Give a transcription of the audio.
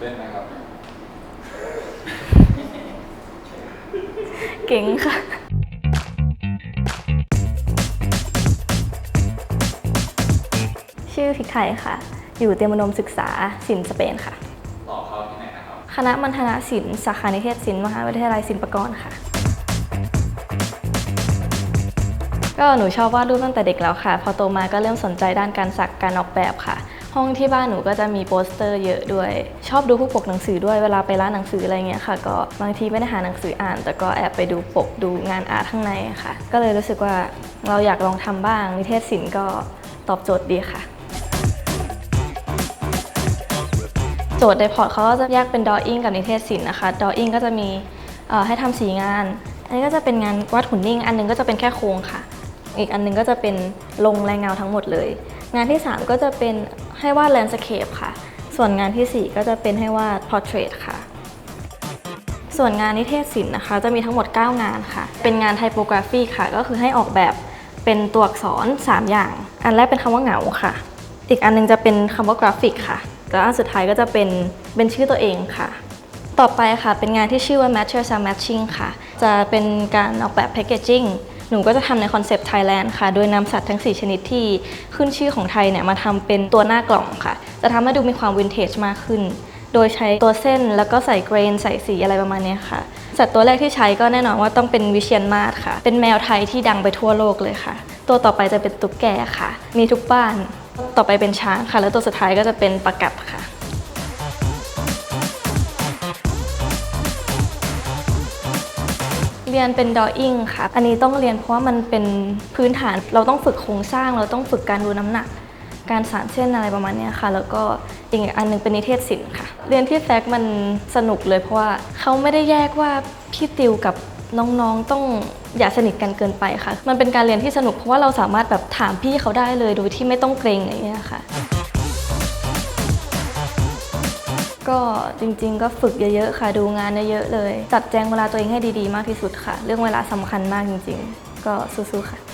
เต้นไหมครับ เก่งค่ะ ชื่อพริกไทยค่ะ อยู่เตรียมอุดมศึกษาศิลป์สเปนค่ะ ต่อเข้าที่ไหนนะครับ คณะมัณฑนศิลป์สาขานิเทศศิลป์มหาวิทยาลัยศิลปากรค่ะ ก็หนูชอบวาดรูปตั้งแต่เด็กแล้วค่ะ พอโตมาก็เริ่มสนใจด้านการสักการออกแบบค่ะ ห้องที่บ้านหนูก็จะมีโปสเตอร์เยอะด้วย ชอบดูพวกปกหนังสือด้วยเวลาไปร้านหนังสืออะไรเงี้ยค่ะ ก็บางทีไม่ได้หาหนังสืออ่าน แต่ก็แอบไปดูปกดูงานอาร์ตข้างในค่ะ ก็เลยรู้สึกว่าเราอยากลองทำบ้างนิเทศศิลป์ก็ตอบโจทย์ดีค่ะโจทย์ในพอร์ตเขาก็จะแยกเป็น drawing กับนิเทศศิลป์นะคะ drawing ก็จะมีให้ทำสีงาน อันนี้ก็จะเป็นงานวาดหุ่นนิ่ง อันหนึงก็จะเป็นแค่โครงค่ะ อีกอันหนึงก็จะเป็นลงแรงเงาทั้งหมดเลย งานที่ 3 ก็จะเป็น ให้วาด landscape ค่ะ ส่วนงานทีสี่ 4 ก็จะเป็นให้วาด portrait ค่ะ ส่วนงานนิเทศศิลป์นะคะ จะมีทั้งหมด 9 งานค่ะ เป็นงานไทโปกราฟีค่ะ ก็คือให้ออกแบบเป็นตัวอักษร 3 อย่าง อันแรกเป็นคำว่าเหงาค่ะ อีกอันหนึงจะเป็นคำว่ากราฟิกค่ะ แล้วอันสุดท้ายก็จะเป็นเป็นชื่อตัวเองค่ะต่อไปค่ะเป็นงานที่ชื่อว่า Matches are Matching ค่ะ จะเป็นการออกแบบ Packaging หนูก็จะทำในคอนเซปต์ Thailand ค่ะ โดยนำสัตว์ทั้ง 4 ชนิดที่ขึ้นชื่อของไทยเนี่ยมาทำเป็นตัวหน้ากล่องค่ะ จะทำให้ดูมีความวินเทจมากขึ้น โดยใช้ตัวเส้นแล้วก็ใส่เกรน ใส่สีอะไรประมาณนี้ค่ะ สัตว์ตัวแรกที่ใช้ก็แน่นอนว่าต้องเป็นวิเชียนมาศค่ะ เป็นแมวไทยที่ดังไปทั่วโลกเลยค่ะ ตัวต่อไปจะเป็นตุ๊กแกค่ะ มีทุกบ้าน ต่อไปเป็นช้างค่ะ แล้วตัวสุดท้ายก็จะเป็นปลากัดค่ะ เรียนเป็น drawing ค่ะ อันนี้ต้องเรียนเพราะว่ามันเป็นพื้นฐาน เราต้องฝึกโครงสร้าง เราต้องฝึกการดูน้ำหนัก การสานเส้นอะไรประมาณนี้ค่ะ แล้วก็อีกอันหนึงเป็นนิเทศศิลป์ค่ะ เรียนที่แฟกมันสนุกเลยเพราะว่าเขาไม่ได้แยกว่าพี่ติวกับน้องๆต้องอย่าสนิทกันเกินไปค่ะ มันเป็นการเรียนที่สนุกเพราะว่าเราสามารถแบบถามพี่เขาได้เลยโดยที่ไม่ต้องเกรงอะไรอย่างเงี้ยค่ะ ก็จริง ๆ ก็ฝึกเยอะๆค่ะ ดูงานเยอะๆเลย จัดแจงเวลาตัวเองให้ดีๆ มากที่สุดค่ะ เรื่องเวลาสำคัญมากจริง ๆ ก็สู้ๆค่ะ